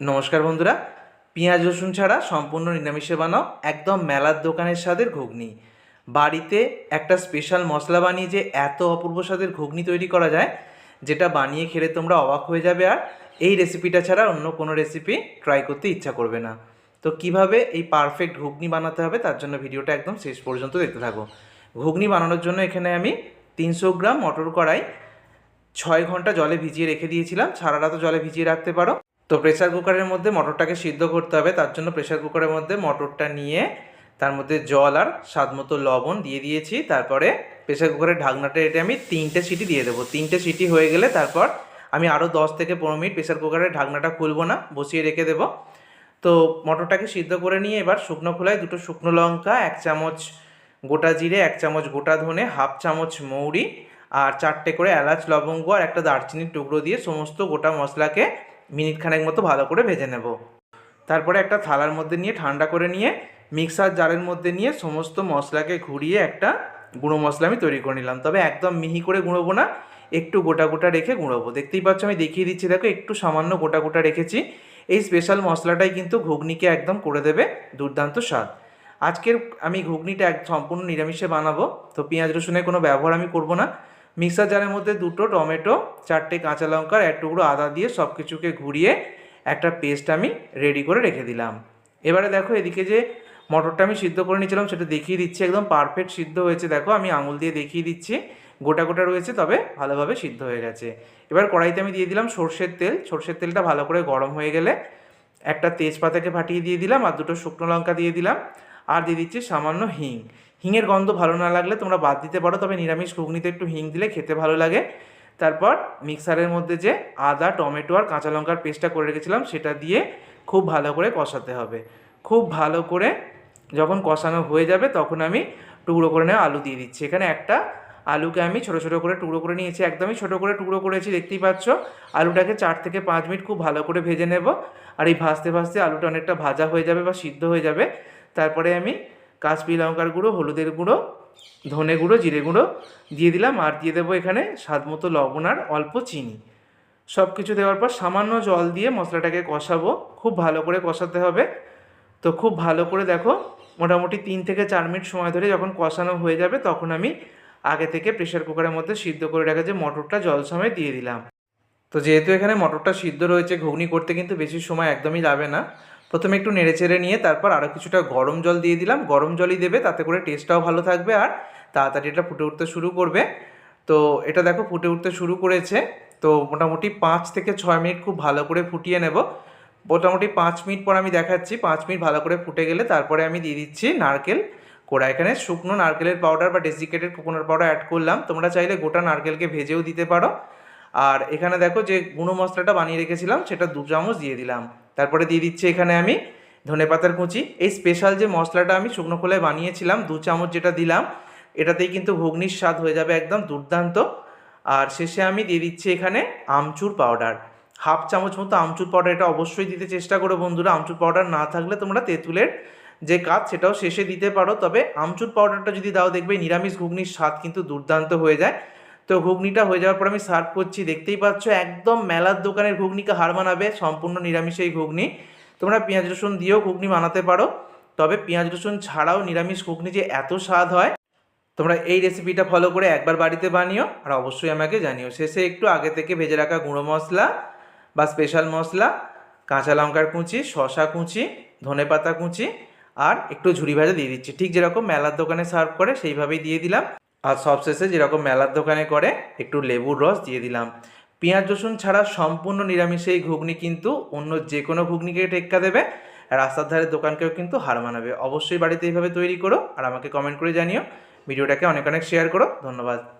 নমস্কার বন্ধুরা। পেঁয়াজ, রসুন ছাড়া সম্পূর্ণ নিরামিষে বানাও একদম মেলার দোকানের স্বাদের ঘুগনি। বাড়িতে একটা স্পেশাল মশলা বানিয়ে যে এত অপূর্ব স্বাদের ঘুগনি তৈরি করা যায়, যেটা বানিয়ে খেলে তোমরা অবাক হয়ে যাবে আর এই রেসিপিটা ছাড়া অন্য কোনো রেসিপি ট্রাই করতে ইচ্ছা করবে না। তো কীভাবে এই পারফেক্ট ঘুগনি বানাতে হবে তার জন্য ভিডিওটা একদম শেষ পর্যন্ত দেখতে থাকো। ঘুগনি বানানোর জন্য এখানে আমি তিনশো গ্রাম মটর কড়াই, ছয় ঘণ্টা জলে ভিজিয়ে রেখে দিয়েছিলাম। সারা রাতও জলে ভিজিয়ে রাখতে পারো। তো প্রেসার কুকারের মধ্যে মটরটাকে সিদ্ধ করতে হবে। তার জন্য প্রেসার কুকারের মধ্যে মটরটা নিয়ে তার মধ্যে জল আর স্বাদ মতো লবণ দিয়ে দিয়েছি। তারপরে প্রেসার কুকারের ঢাকনাটা এটা আমি তিনটে সিটি দিয়ে দেবো। তিনটে সিটি হয়ে গেলে তারপর আমি আরও দশ থেকে পনেরো মিনিট প্রেসার কুকারের ঢাকনাটা খুলবো না, বসিয়ে রেখে দেবো। তো মটরটাকে সিদ্ধ করে নিয়ে এবার শুকনো খোলায় দুটো শুকনো লঙ্কা, এক চামচ গোটা জিরে, এক চামচ গোটা ধনে, হাফ চামচ মৌরি আর চারটে করে এলাচ, লবঙ্গ আর একটা দারচিনির টুকরো দিয়ে সমস্ত গোটা মশলাকে মিনিট খানেক মতো ভালো করে ভেজে নেব। তারপরে একটা থালার মধ্যে নিয়ে ঠান্ডা করে নিয়ে মিক্সার জারের মধ্যে নিয়ে সমস্ত মশলাকে ঘুরিয়ে একটা গুঁড়ো মশলা আমি তৈরি করে নিলাম। তবে একদম মিহি করে গুঁড়োবো না, একটু গোটা গোটা রেখে গুঁড়োবো। দেখতেই পাচ্ছ আমি দেখিয়ে দিচ্ছি, দেখো একটু সামান্য গোটা গোটা রেখেছি। এই স্পেশাল মশলাটাই কিন্তু ঘুগনিকে একদম করে দেবে দুর্দান্ত স্বাদ। আজকের আমি ঘুগনিটা এক সম্পূর্ণ নিরামিষে বানাবো, তো পেঁয়াজ রসুনের কোনো ব্যবহার আমি করব না। মিক্সার জারের মধ্যে দুটো টমেটো, চারটে কাঁচা লঙ্কার এক টুকরো আদা দিয়ে সব কিছুকে ঘুরিয়ে একটা পেস্ট আমি রেডি করে রেখে দিলাম। এবারে দেখো এদিকে যে মটরটা আমি সিদ্ধ করে নিয়েছিলাম সেটা দেখিয়ে দিচ্ছি, একদম পারফেক্ট সিদ্ধ হয়েছে। দেখো আমি আঙুল দিয়ে দেখিয়ে দিচ্ছি, গোটা গোটা রয়েছে, তবে ভালোভাবে সিদ্ধ হয়ে গেছে। এবার কড়াইতে আমি দিয়ে দিলাম সর্ষের তেল। সর্ষের তেলটা ভালো করে গরম হয়ে গেলে একটা তেজপাতাকে ফাটিয়ে দিয়ে দিলাম, আর দুটো শুকনো লঙ্কা দিয়ে দিলাম, আর দিয়ে দিচ্ছি সামান্য হিং। হিঙের গন্ধ ভালো না লাগলে তোমরা বাদ দিতে পারো, তবে নিরামিষ ঘুগনিতে একটু হিং দিলে খেতে ভালো লাগে। তারপর মিক্সারের মধ্যে যে আদা, টমেটো আর কাঁচা লঙ্কার পেস্টটা করে রেখেছিলাম, সেটা দিয়ে খুব ভালো করে কষাতে হবে। খুব ভালো করে যখন কষানো হয়ে যাবে, তখন আমি টুকরো করে নেওয়া আলু দিয়ে দিচ্ছি। এখানে একটা আলুকে আমি ছোটো ছোটো করে টুকরো করে নিয়েছি, একদমই ছোটো করে টুকরো করেছি, দেখতেই পাচ্ছ। আলুটাকে চার থেকে পাঁচ মিনিট খুব ভালো করে ভেজে নেব, আর এই ভাজতে ভাজতে আলুটা অনেকটা ভাজা হয়ে যাবে বা সিদ্ধ হয়ে যাবে। তারপরে আমি কাশ্মীরি লঙ্কার গুঁড়ো, হলুদের গুঁড়ো, ধনে গুঁড়ো, জিরে গুঁড়ো দিয়ে দিলাম আর দিয়ে দেবো এখানে স্বাদ মতো লবণ আর অল্প চিনি। সব কিছু দেওয়ার পর সামান্য জল দিয়ে মশলাটাকে কষাবো। খুব ভালো করে কষাতে হবে। তো খুব ভালো করে দেখো, মোটামুটি তিন থেকে চার মিনিট সময় ধরে যখন কষানো হয়ে যাবে তখন আমি আগে থেকে প্রেশার কুকারের মধ্যে সিদ্ধ করে রাখা যে মটরটা জল সময় দিয়ে দিলাম। তো যেহেতু এখানে মটরটা সিদ্ধ রয়েছে, ঘুগনি করতে কিন্তু বেশি সময় একদমই যাবে না। প্রথমে একটু নেড়ে চেড়ে নিয়ে তারপর আরও কিছুটা গরম জল দিয়ে দিলাম। গরম জলই দেবে, তাতে করে টেস্টটাও ভালো থাকবে আর তাড়াতাড়ি এটা ফুটে উঠতে শুরু করবে। তো এটা দেখো ফুটে উঠতে শুরু করেছে। তো মোটামুটি পাঁচ থেকে ছয় মিনিট খুব ভালো করে ফুটিয়ে নেব। মোটামুটি পাঁচ মিনিট পর আমি দেখাচ্ছি। পাঁচ মিনিট ভালো করে ফুটে গেলে তারপরে আমি দিয়ে দিচ্ছি নারকেল কোড়া। এখানে শুকনো নারকেলের পাউডার বা ডেসিকেটেড কোকোনাট পাউডার অ্যাড করলাম। তোমরা চাইলে গোটা নারকেলকে ভেজেও দিতে পারো। আর এখানে দেখো যে গুঁড়ো মশলাটা বানিয়ে রেখেছিলাম, সেটা দু চামচ দিয়ে দিলাম। তারপরে দিয়ে দিচ্ছি এখানে আমি ধনে পাতার কুচি। এই স্পেশাল যে মশলাটা আমি শুকনো খোলায় বানিয়েছিলাম, দু চামচ যেটা দিলাম, এটাতেই কিন্তু ঘুগনির স্বাদ হয়ে যাবে একদম দুর্দান্ত। আর শেষে আমি দিয়ে দিচ্ছি এখানে আমচুর পাউডার হাফ চামচ মতো আমচুর পাউডার এটা অবশ্যই দিতে চেষ্টা করো বন্ধুরা। আমচুর পাউডার না থাকলে তোমরা তেঁতুলের যে কাজ সেটাও শেষে দিতে পারো। তবে আমচুর পাউডারটা যদি দাও, দেখবে নিরামিষ ঘুগনির স্বাদ কিন্তু দুর্দান্ত হয়ে যায়। তো ঘুগনিটা হয়ে যাওয়ার পর আমি সার্ভ করছি, দেখতেই পাচ্ছ একদম মেলার দোকানের ঘুগনিকে হার মানাবে, সম্পূর্ণ নিরামিষ এই ঘুগনি। তোমরা পেঁয়াজ রসুন দিয়েও ঘুগনি বানাতে পারো, তবে পেঁয়াজ রসুন ছাড়াও নিরামিষ ঘুগনি যে এত স্বাদ হয়, তোমরা এই রেসিপিটা ফলো করে একবার বাড়িতে বানিও, আর অবশ্যই আমাকে জানিও। শেষে একটু আগে থেকে ভেজে রাখা গুঁড়ো মশলা বা স্পেশাল মশলা, কাঁচা লঙ্কার কুচি শশা কুচি, ধনে পাতা কুচি, আর একটু ঝুড়ি ভাজা দিয়ে দিচ্ছি। ঠিক যেরকম মেলার দোকানে সার্ভ করে সেইভাবেই দিয়ে দিলাম। আর সবশেষে যেরকম মেলার দোকানে করে, একটু লেবুর রস দিয়ে দিলাম। পেঁয়াজ, রসুন ছাড়া সম্পূর্ণ নিরামিষে এই ঘুগনি কিন্তু অন্য যে কোনো ঘুগনিকে টেক্কা দেবে। রাস্তার ধারে দোকানকেও কিন্তু হার মানাবে। অবশ্যই বাড়িতে এইভাবে তৈরি করো আর আমাকে কমেন্ট করে জানিও। ভিডিওটাকে অনেক অনেক শেয়ার করো। ধন্যবাদ।